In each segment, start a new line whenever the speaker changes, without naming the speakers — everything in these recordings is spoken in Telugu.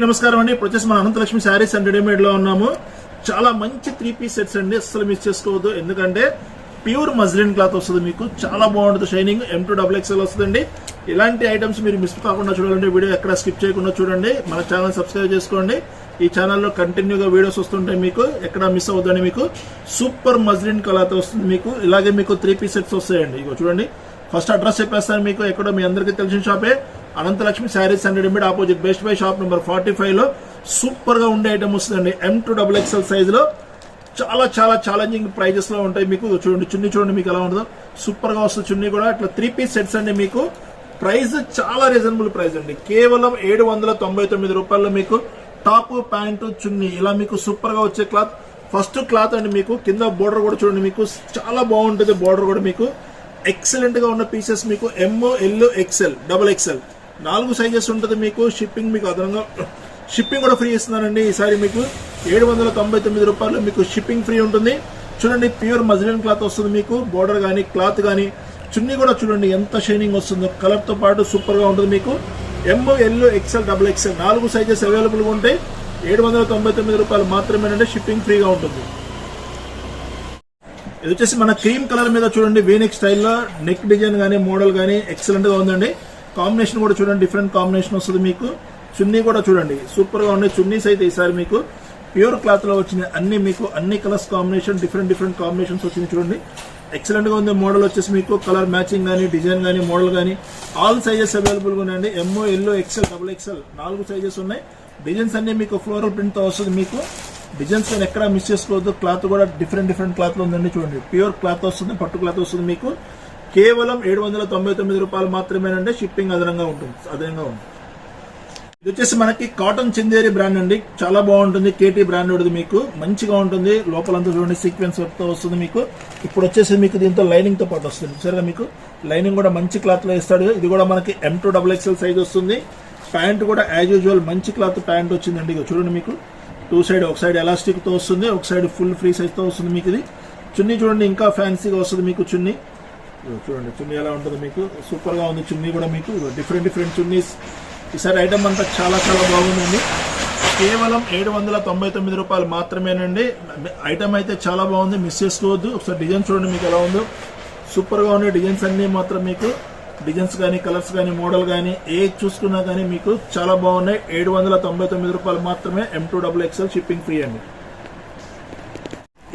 నమస్కారం అండి. ఇప్పుడు వచ్చేసి మన అనంతలక్ష్మి శారీస్ అండ్ రెడీమేడ్లో ఉన్నాము. చాలా మంచి త్రీ పీస్ సెట్స్ అండి. అస్సలు మిస్ చేసుకోవద్దు. ఎందుకంటే ప్యూర్ మజ్లిన్ క్లాత్ వస్తుంది మీకు. చాలా బాగుంటుంది shining M to double XL వస్తుందండి. ఇలాంటి ఐటమ్స్ మీరు మిస్ కాకుండా చూడాలంటే వీడియో ఎక్కడ స్కిప్ చేయకుండా చూడండి. మన ఛానల్ సబ్స్క్రైబ్ చేసుకోండి. ఈ ఛానల్లో కంటిన్యూగా వీడియోస్ వస్తుంటాయి మీకు. ఎక్కడ మిస్ అవ్వద్దని మీకు. సూపర్ మజ్లిన్ క్లాత్ వస్తుంది మీకు. ఇలాగే మీకు త్రీ పీస్ సెట్స్ వస్తాయండి. ఇక చూడండి. ఫస్ట్ అడ్రస్ చెప్పేస్తాను మీకు. ఎక్కడో మీ అందరికీ తెలిసిన షాపే Ananthalakshmi sarees and readymade opposite best buy shop number forty ఫైవ్లో సూపర్గా ఉండే ఐటమ్ వస్తుందండి. ఎం టూ డబుల్ ఎక్స్ఎల్ సైజ్లో చాలా చాలా ఛాలెంజింగ్ ప్రైజెస్లో ఉంటాయి. మీకు చూడండి చున్నీ చూడండి మీకు ఎలా ఉంటుందో. సూపర్గా వస్తుంది చున్నీ కూడా. ఇట్లా త్రీ పీస్ సెట్స్ అండి మీకు. ప్రైస్ చాలా రీజనబుల్ ప్రైస్ అండి. కేవలం ఏడు వందల తొంభై తొమ్మిది రూపాయల్లో మీకు టాప్ ప్యాంటు చున్నీ ఇలా మీకు సూపర్గా వచ్చే క్లాత్ ఫస్ట్ క్లాత్ అండి మీకు. కింద బోర్డర్ కూడా చూడండి మీకు. చాలా బాగుంటుంది బోర్డర్ కూడా మీకు. ఎక్సలెంట్గా ఉన్న పీసెస్ మీకు M L XL double XL నాలుగు సైజెస్ ఉంటుంది మీకు షిప్పింగ్ మీకు అదనంగా షిప్పింగ్ కూడా ఫ్రీ ఇస్తున్నానండి. ఈసారి మీకు ఏడు వందల తొంభై తొమ్మిది రూపాయలు మీకు షిప్పింగ్ ఫ్రీ ఉంటుంది. చూడండి ప్యూర్ మజిలిన్ క్లాత్ వస్తుంది మీకు బోర్డర్ కానీ క్లాత్ కానీ చున్నీ కూడా చూడండి ఎంత షైనింగ్ వస్తుందో. కలర్తో పాటు సూపర్గా ఉంటుంది మీకు. M L XL double XL నాలుగు సైజెస్ అవైలబుల్గా ఉంటాయి ఏడు వందల తొంభై తొమ్మిది రూపాయలు మాత్రమేనంటే షిప్పింగ్ ఫ్రీగా ఉంటుంది. ఇది వచ్చేసి మన క్రీమ్ కలర్ మీద చూడండి వీనెక్ స్టైల్లో నెక్ డిజైన్ కానీ మోడల్ కానీ ఎక్సలెంట్గా ఉందండి. కాంబినేషన్ కూడా చూడండి డిఫరెంట్ కాంబినేషన్ వస్తుంది మీకు. చున్నీ కూడా చూడండి సూపర్గా ఉన్నాయి. చున్నీస్ అయితే ఈసారి మీకు. ప్యూర్ క్లాత్లో వచ్చినాయి అన్ని మీకు అన్ని colours combination different different combinations వచ్చింది చూడండి. ఎక్సలెంట్గా ఉంది. మోడల్ వచ్చేసి మీకు కలర్ మ్యాచింగ్ కానీ డిజైన్ కానీ మోడల్ కానీ ఆల్ సైజెస్ అవైలబుల్ ఉన్నాయండి. MO yellow XL double XL నాలుగు సైజెస్ ఉన్నాయి. డిజైన్స్ అన్ని మీకు ఫ్లోరల్ ప్రింట్తో వస్తుంది మీకు. డిజైన్స్ కానీ ఎక్కడ మిస్ చేసుకోవద్దు. క్లాత్ కూడా డిఫరెంట్ డిఫరెంట్ క్లాత్లో ఉందండి చూడండి. ప్యూర్ క్లాత్ వస్తుంది పట్టు క్లాత్ వస్తుంది మీకు. కేవలం ఏడు వందల తొంభై తొమ్మిది రూపాయలు మాత్రమేనంటే షిప్పింగ్ అదనంగా ఉంటుంది అదనంగా ఉంటుంది. ఇది వచ్చేసి మనకి కాటన్ చిందేరి బ్రాండ్ అండి. చాలా బాగుంటుంది కేటీ బ్రాండ్ ఉంటుంది మీకు. మంచిగా ఉంటుంది. లోపలంతా చూడండి సీక్వెన్స్ వర్క్తో వస్తుంది మీకు. ఇప్పుడు వచ్చేసి మీకు దీంతో లైనింగ్తో పాటు వస్తుంది. సరే మీకు? లైనింగ్ కూడా మంచి క్లాత్లో ఇస్తాడు ఇది కూడా మనకి M to double XL size వస్తుంది. ప్యాంట్ కూడా యాజ్ యూజువల్ మంచి క్లాత్ ప్యాంట్ వచ్చిందండి. ఇక చూడండి మీకు. టూ సైడ్ ఒక సైడ్ ఎలాస్టిక్తో వస్తుంది. ఒక సైడ్ ఫుల్ ఫ్రీ సైజ్తో వస్తుంది మీకు ఇది. చున్నీ చూడండి ఇంకా ఫ్యాన్సీగా వస్తుంది మీకు చున్నీ. చూడండి చున్నీ ఎలా ఉంటుంది మీకు. సూపర్గా ఉంది చున్నీ కూడా మీకు. డిఫరెంట్ డిఫరెంట్ చున్నీస్. ఈసారి ఐటమ్ అంతా చాలా చాలా బాగుందండి. కేవలం ఏడు వందల తొంభై తొమ్మిది రూపాయలు మాత్రమేనండి. ఐటమ్ అయితే చాలా బాగుంది. మిస్ చేసుకోవద్దు ఒకసారి డిజైన్ చూడండి మీకు ఎలా ఉందో. సూపర్గా ఉన్నాయి డిజైన్స్ అన్ని మాత్రం మీకు. డిజైన్స్ కానీ కలర్స్ కానీ మోడల్ కానీ ఏ చూసుకున్నా కానీ మీకు చాలా బాగున్నాయి. ఏడు వందల తొంభై తొమ్మిది రూపాయలు మాత్రమే M to double XL shipping free అండి.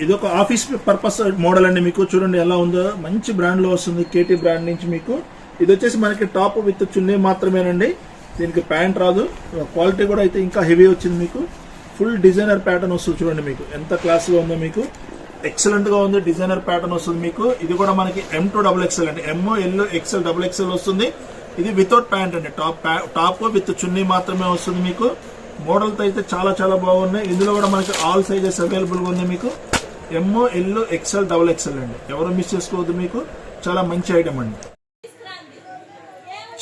ఇది ఒక ఆఫీస్ పర్పస్ మోడల్ అండి మీకు. చూడండి ఎలా ఉందో. మంచి బ్రాండ్లో వస్తుంది కేటీ బ్రాండ్ నుంచి మీకు. ఇది వచ్చేసి మనకి టాప్ విత్ చున్నీ మాత్రమేనండి. దీనికి ప్యాంట్ రాదు. క్వాలిటీ కూడా అయితే ఇంకా హెవీ వచ్చింది మీకు. ఫుల్ డిజైనర్ ప్యాటర్న్ వస్తుంది చూడండి మీకు. ఎంత క్లాస్గా ఉందో మీకు. ఎక్సలెంట్గా ఉంది డిజైనర్ ప్యాటర్న్ వస్తుంది మీకు. ఇది కూడా మనకి ఎం టూ డబుల్ ఎక్స్ఎల్ అండి. ఎంఓ ఎల్ ఎక్స్ఎల్ డబుల్ ఎక్స్ఎల్ వస్తుంది. ఇది వితౌట్ ప్యాంట్ అండి. టాప్ టాప్ విత్ చున్నీ మాత్రమే వస్తుంది మీకు. మోడల్తో అయితే చాలా చాలా బాగున్నాయి. ఇందులో కూడా మనకి ఆల్ సైజెస్ అవైలబుల్గా ఉంది మీకు. ఎంఓ ఎల్లో ఎక్స్ఎల్ డబుల్ ఎక్స్ఎల్ అండి. ఎవరు మిస్ చేసుకోవద్దు మీకు. చాలా మంచి ఐటమ్ అండి.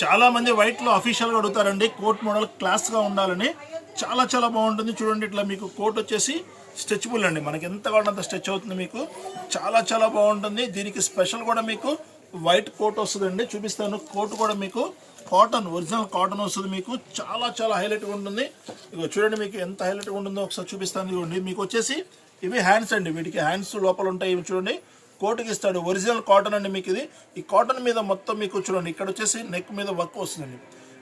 చాలా మంది వైట్లో అఫీషియల్గా అడుగుతారండి కోట్ మోడల్ క్లాస్గా ఉండాలని. చాలా చాలా బాగుంటుంది చూడండి ఇట్లా మీకు కోట్ వచ్చేసి స్ట్రెచబుల్ అండి. మనకి ఎంత కావాలంత స్ట్రెచ్ అవుతుంది మీకు. చాలా చాలా బాగుంటుంది. దీనికి స్పెషల్ కూడా మీకు వైట్ కోట్ వస్తుందండి. చూపిస్తాను. కోట్ కూడా మీకు కాటన్ ఒరిజినల్ కాటన్ వస్తుంది మీకు. చాలా చాలా హైలైట్గా ఉంటుంది. ఇక చూడండి మీకు ఎంత హైలైట్గా ఉంటుందో ఒకసారి చూపిస్తాను ఇదిగోండి మీకు వచ్చేసి ఇవి హ్యాండ్స్ అండి. వీటికి హ్యాండ్స్ లోపల ఉంటాయి ఇవి చూడండి. కోటుకి ఇస్తాడు. ఒరిజినల్ కాటన్ అండి మీకు ఇది. ఈ కాటన్ మీద మొత్తం మీకు చూడండి. ఇక్కడ వచ్చేసి నెక్ మీద వర్క్ వస్తుందండి.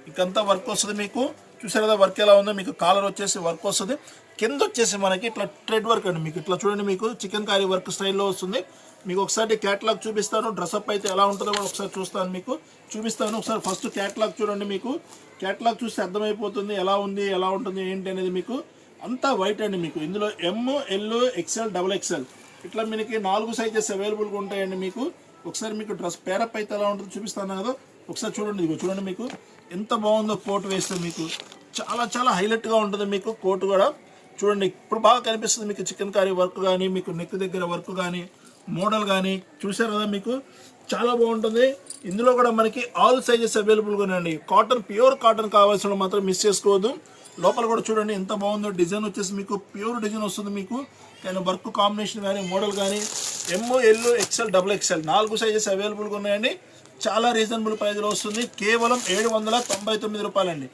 ఇకంతా వర్క్ వస్తుంది మీకు. చూసారు కదా వర్క్ ఎలా ఉందో? మీకు కాలర్ వచ్చేసి వర్క్ వస్తుంది. కింద వచ్చేసి మనకి ఇట్లా ట్రెడ్ వర్క్ అండి. మీకు ఇట్లా చూడండి మీకు. చికెన్ కారీ వర్క్ స్టైల్లో వస్తుంది. మీకు ఒకసారి క్యాటలాగ్ చూపిస్తాను. డ్రెస్అప్ అయితే ఎలా ఉంటుందో కూడా ఒకసారి చూస్తాను మీకు. చూపిస్తాను. ఒకసారి ఫస్ట్ క్యాటలాగ్ చూడండి మీకు. క్యాటలాగ్ చూస్తే అర్థమైపోతుంది. ఎలా ఉంది? ఎలా ఉంటుంది? ఏంటి అనేది మీకు అంతా వైట్ అండి మీకు. ఇందులో M L XL double XL ఇట్లా మీకు నాలుగు సైజెస్ అవైలబుల్గా ఉంటాయండి మీకు. ఒకసారి మీకు డ్రెస్ పేరప్ అయితే ఎలా ఉంటుందో చూపిస్తాను కదా ఒకసారి చూడండి ఇదిగో చూడండి మీకు. ఎంత బాగుందో కోట్ వేస్తే మీకు. చాలా చాలా హైలైట్గా ఉంటుంది మీకు కోట్ కూడా. చూడండి ఇప్పుడు బాగా కనిపిస్తుంది మీకు చికెన్ కర్రీ వర్క్ కానీ మీకు నెక్ దగ్గర వర్క్ కానీ మోడల్ కానీ చూసారు కదా మీకు? చాలా బాగుంటుంది. ఇందులో కూడా మనకి ఆల్ సైజెస్ అవైలబుల్గా ఉన్నాయండి కాటన్ ప్యూర్ కాటన్ కావాల్సిన మాత్రం మిస్ చేసుకోవద్దు. లోపల కూడా చూడండి ఎంత బాగుందో డిజైన్ వచ్చేసి మీకు ప్యూర్ డిజైన్ వస్తుంది మీకు. కానీ వర్క్ కాంబినేషన్ కానీ మోడల్ కానీ MO L XL double XL నాలుగు సైజెస్ అవైలబుల్గా ఉన్నాయండి. చాలా రీజనబుల్ ప్రైజ్లో వస్తుంది. కేవలం ఏడు వందల తొంభై తొమ్మిది రూపాయలండి.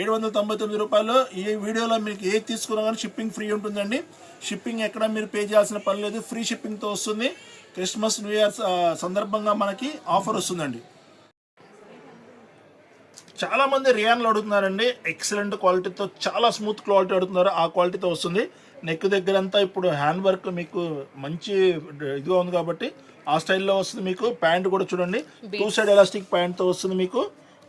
ఏడు వందల తొంభై తొమ్మిది రూపాయలు. ఈ వీడియోలో మీకు ఏది తీసుకున్నా కానీ షిప్పింగ్ ఫ్రీ ఉంటుందండి. షిప్పింగ్ ఎక్కడ మీరు పే చేయాల్సిన పని లేదు. ఫ్రీ షిప్పింగ్తో వస్తుంది. క్రిస్మస్ న్యూ ఇయర్ సందర్భంగా మనకి ఆఫర్ వస్తుందండి. చాలా మంది రియాన్లు అడుగుతున్నారండి. ఎక్సలెంట్ క్వాలిటీతో చాలా స్మూత్ క్వాలిటీ అడుగుతున్నారు. ఆ క్వాలిటీతో వస్తుంది. నెక్ దగ్గర అంతా ఇప్పుడు హ్యాండ్ వర్క్ మీకు మంచి ఇదిగా ఉంది కాబట్టి ఆ స్టైల్లో వస్తుంది మీకు. ప్యాంట్ కూడా చూడండి. టూ సైడ్ ఎలాస్టిక్ ప్యాంట్తో వస్తుంది మీకు.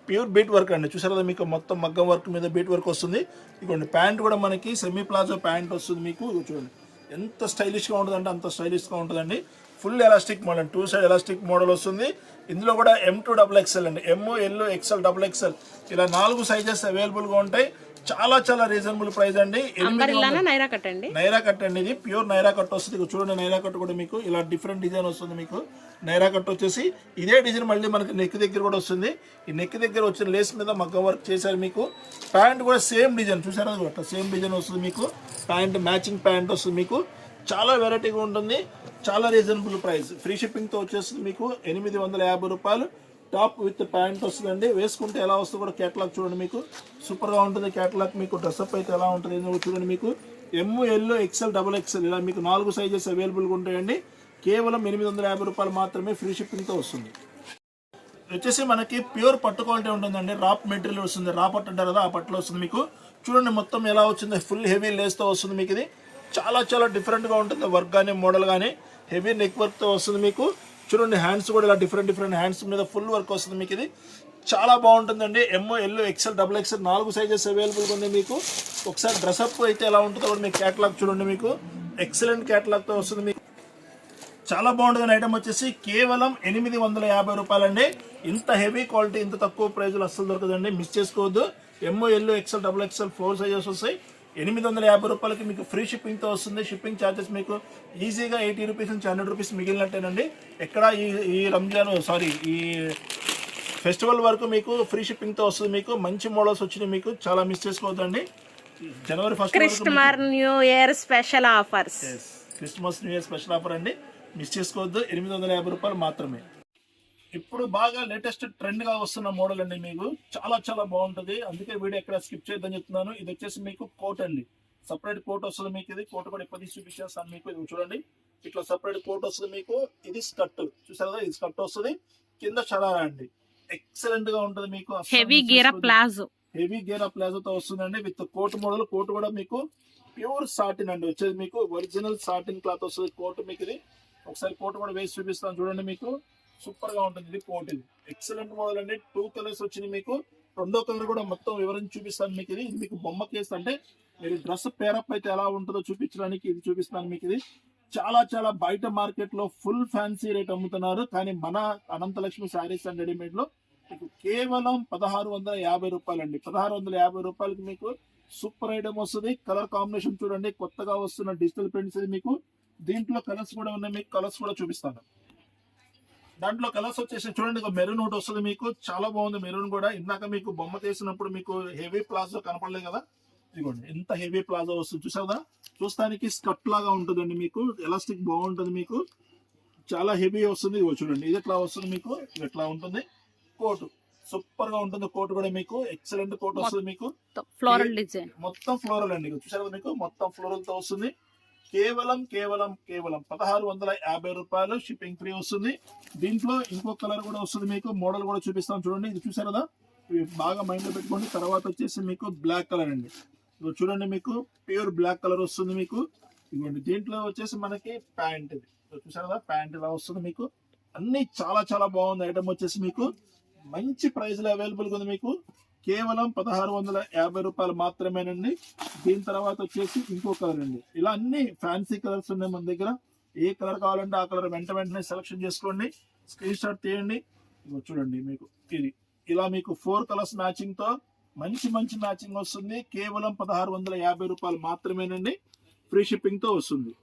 ప్యూర్ బీట్ వర్క్ అండి. చూసారు కదా మీకు మొత్తం మగ్గం వర్క్ మీద బీట్ వర్క్ వస్తుంది. ఇదిగోండి ప్యాంట్ కూడా మనకి సెమీ ప్లాజో ప్యాంట్ వస్తుంది మీకు. చూడండి. ఎంత స్టైలిష్గా ఉంటుందంటే అంత స్టైలిష్గా ఉంటుందండి. Full elastic model two side elastic model వస్తుంది. ఇందులో కూడా ఎం టూ డబుల్ ఎక్స్ఎల్ అండి. M L XL double XL ఇలా నాలుగు సైజెస్ అవైలబుల్గా ఉంటాయి. చాలా చాలా రీజనబుల్ ప్రైస్ అండి.
నైరా కట్ అండి?
నైరా కట్ అండి ఇది. ప్యూర్ నైరా కట్ వస్తుంది. చూడండి నైరా కట్ కూడా మీకు. ఇలా డిఫరెంట్ డిజైన్ వస్తుంది మీకు. నైరా కట్ వచ్చేసి ఇదే డిజైన్ మళ్ళీ మనకి నెక్ దగ్గర కూడా వస్తుంది. ఈ నెక్ దగ్గర వచ్చిన లేస్ మీద మగ్గం వర్క్ చేశారు మీకు. ప్యాంట్ కూడా సేమ్ డిజైన్ చూసారా? సేమ్ డిజైన్ వస్తుంది మీకు. ప్యాంట్ మ్యాచింగ్ ప్యాంట్ వస్తుంది మీకు. చాలా వెరైటీగా ఉంటుంది. చాలా రీజనబుల్ ప్రైస్ ఫ్రీ షిప్పింగ్తో వచ్చేస్తుంది మీకు ఎనిమిది వందల యాభై రూపాయలు. టాప్ విత్ ప్యాంట్ వస్తుందండి. వేసుకుంటే ఎలా వస్తుంది కూడా క్యాటలాగ్ చూడండి మీకు. సూపర్గా ఉంటుంది క్యాటలాగ్ మీకు. డ్రెస్అప్ అయితే ఎలా ఉంటుంది చూడండి మీకు. M XL XL double XL ఇలా మీకు నాలుగు సైజెస్ అవైలబుల్గా ఉంటాయండి. కేవలం ఎనిమిది వందల యాభై రూపాయలు మాత్రమే ఫ్రీ షిప్పింగ్తో వస్తుంది. వచ్చేసి మనకి ప్యూర్ పట్టు క్వాలిటీ ఉంటుందండి. రాప్ మెటీరియల్ వస్తుంది. రా పట్టు అంటారు కదా ఆ పట్టులో వస్తుంది మీకు. చూడండి మొత్తం ఎలా వచ్చింది. ఫుల్ హెవీ లేస్తో వస్తుంది మీకు ఇది. చాలా చాలా డిఫరెంట్గా ఉంటుంది. వర్క్ కానీ మోడల్ కానీ హెవీ నెక్ వర్క్తో వస్తుంది మీకు. చూడండి హ్యాండ్స్ కూడా ఇలా డిఫరెంట్ డిఫరెంట్ హ్యాండ్స్ మీద ఫుల్ వర్క్ వస్తుంది మీకు ఇది. చాలా బాగుంటుందండి. M L XL double XL నాలుగు సైజెస్ అవైలబుల్గా ఉంది మీకు. ఒకసారి డ్రెస్అప్ అయితే ఎలా ఉంటుందో కూడా మీకు క్యాటలాగ్ చూడండి మీకు. ఎక్సలెంట్ క్యాటలాగ్తో వస్తుంది మీకు. చాలా బాగుంటుంది ఐటమ్ వచ్చేసి కేవలం ఎనిమిది వందల యాభై రూపాయలండి. ఇంత హెవీ క్వాలిటీ ఇంత తక్కువ ప్రైజ్లో అస్సలు దొరకదండి. మిస్ చేసుకోవద్దు. MO L XL double XL four sizes వస్తాయి. ఎనిమిది వందల యాభై రూపాయలకి మీకు ఫ్రీ షిప్పింగ్తో వస్తుంది. షిప్పింగ్ ఛార్జెస్ మీకు ఈజీగా ఎయిటీ రూపీస్ నుంచి హండ్రెడ్ రూపీస్ మిగిలినట్టేనండి. ఎక్కడ ఈ ఈ రంజాన్ సారీ ఈ ఫెస్టివల్ వరకు మీకు ఫ్రీ షిప్పింగ్తో వస్తుంది. మీకు మంచి మోడల్స్ వచ్చినాయి. మీకు చాలా మిస్ చేసుకోవద్దండి. జనవరి first
Christmas new year special offers.
Christmas new year special offer అండి. మిస్ చేసుకోవద్దు. ఎనిమిది వందల యాభై రూపాయలు మాత్రమే. ఇప్పుడు బాగా లేటెస్ట్ ట్రెండ్గా వస్తున్న మోడల్ అండి మీకు. చాలా చాలా బాగుంటది. అందుకే వీడియో ఎక్కడ స్కిప్ చేయొద్దని చెప్తున్నాను. ఇది వచ్చేసి మీకు కోట్ అండి. సపరేట్ కోట్ వస్తుంది మీకు ఇది. కోట్ కూడా ఇప్పుడు చూపించేస్తాను మీకు. ఇది చూడండి. ఇట్లా సపరేట్ కోట్ వస్తుంది మీకు. ఇది స్కర్ట్. చూసారు? కదా ఇది స్కర్ట్ వస్తుంది. కింద షరారా అండి. ఎక్సలెంట్గా ఉంటది మీకు.
హెవీ గీరా ప్లాజో.
హెవీ గేర్ ప్లాజోతో వస్తుందండి. విత్ కోట్ మోడల్ కోట్ కూడా మీకు ప్యూర్ సాటిన్ అండి. వచ్చేది మీకు ఒరిజినల్ సాటిన్ క్లాత్ వస్తుంది కోట్ మీకు ఇది. ఒకసారి కోట్ కూడా వేసి చూపిస్తాను చూడండి మీకు. సూపర్గా ఉంటుంది. ఇది కోట్ ఇది ఎక్సలెంట్ మోడల్ అండి. టూ కలర్స్ వచ్చినాయి మీకు. రెండో కలర్ కూడా మొత్తం వివరించి చూపిస్తాను మీకు ఇది. ఇది మీకు బొమ్మ కేసు అంటే మీరు డ్రెస్ పేరప్ అయితే ఎలా ఉంటుందో చూపించడానికి ఇది చూపిస్తాను మీకు ఇది. చాలా చాలా బయట మార్కెట్లో ఫుల్ ఫ్యాన్సీ రేట్ అమ్ముతున్నారు. కానీ మన అనంతలక్ష్మి శారీస్ అండ్ రెడీమేడ్లో మీకు కేవలం పదహారు వందల యాభై రూపాయలు అండి పదహారు వందల యాభై రూపాయలకి మీకు సూపర్ ఐటమ్ వస్తుంది. కలర్ కాంబినేషన్ చూడండి. కొత్తగా వస్తున్న డిజిటల్ ప్రింట్స్ ఇది మీకు. దీంట్లో కలర్స్ కూడా ఉన్నాయి. మీకు కలర్స్ కూడా చూపిస్తాను. దాంట్లో కలర్స్ వచ్చేసి చూడండి మెరూన్ ఒకటి వస్తుంది మీకు. చాలా బాగుంది మెరూన్ కూడా. ఇందాక మీకు బొమ్మ తీసినప్పుడు మీకు హెవీ ప్లాజో కనపడలేదు కదా? ఇదిగోండి ఎంత హెవీ ప్లాజో వస్తుంది చూసారా? చూస్తానికి స్కర్ట్ లాగా ఉంటుందండి మీకు. ఎలాస్టిక్ బాగుంటుంది మీకు. చాలా హెవీ వస్తుంది. ఇదిగో చూడండి ఇది ఎట్లా వస్తుంది మీకు? ఎట్లా ఉంటుంది? కోట్. సూపర్గా ఉంటుంది కోట్ కూడా మీకు. ఎక్సలెంట్ కోట్ వస్తుంది మీకు.
ఫ్లోరల్ డిజైన్
మొత్తం ఫ్లోరల్ అండి. చూసారు మీకు? మొత్తం ఫ్లోరల్తో వస్తుంది. కేవలం కేవలం కేవలం పదహారు వందల యాభై రూపాయలు షిప్పింగ్ ఫ్రీ వస్తుంది. దీంట్లో ఇంకో కలర్ కూడా వస్తుంది మీకు. మోడల్ కూడా చూపిస్తాం చూడండి. ఇది చూసారు కదా? ఇవి బాగా మైండ్లో పెట్టుకోండి. తర్వాత వచ్చేసి మీకు బ్లాక్ కలర్ అండి. చూడండి మీకు. ప్యూర్ బ్లాక్ కలర్ వస్తుంది మీకు. ఇదిగోండి. దీంట్లో వచ్చేసి మనకి ప్యాంట్ ఇది. చూసారు కదా? ప్యాంట్ ఇలా వస్తుంది మీకు. అన్ని చాలా చాలా బాగుంది. ఐటమ్ వచ్చేసి మీకు. మంచి ప్రైస్లో అవైలబుల్గా ఉంది మీకు. కేవలం పదహారు వందల యాభై రూపాయలు మాత్రమేనండి. దీని తర్వాత వచ్చేసి ఇంకో కలర్ అండి. ఇలా అన్ని ఫ్యాన్సీ కలర్స్ ఉన్నాయి మన దగ్గర. ఏ కలర్ కావాలంటే ఆ కలర్ వెంట వెంటనే సెలెక్షన్ చేసుకోండి. స్క్రీన్ షాట్ తీయండి. చూడండి మీకు. ఇది. ఇలా మీకు ఫోర్ కలర్స్ మ్యాచింగ్తో మంచి మంచి మ్యాచింగ్ వస్తుంది. కేవలం పదహారు వందల యాభై రూపాయలు మాత్రమేనండి. ఫ్రీ షిప్పింగ్తో వస్తుంది.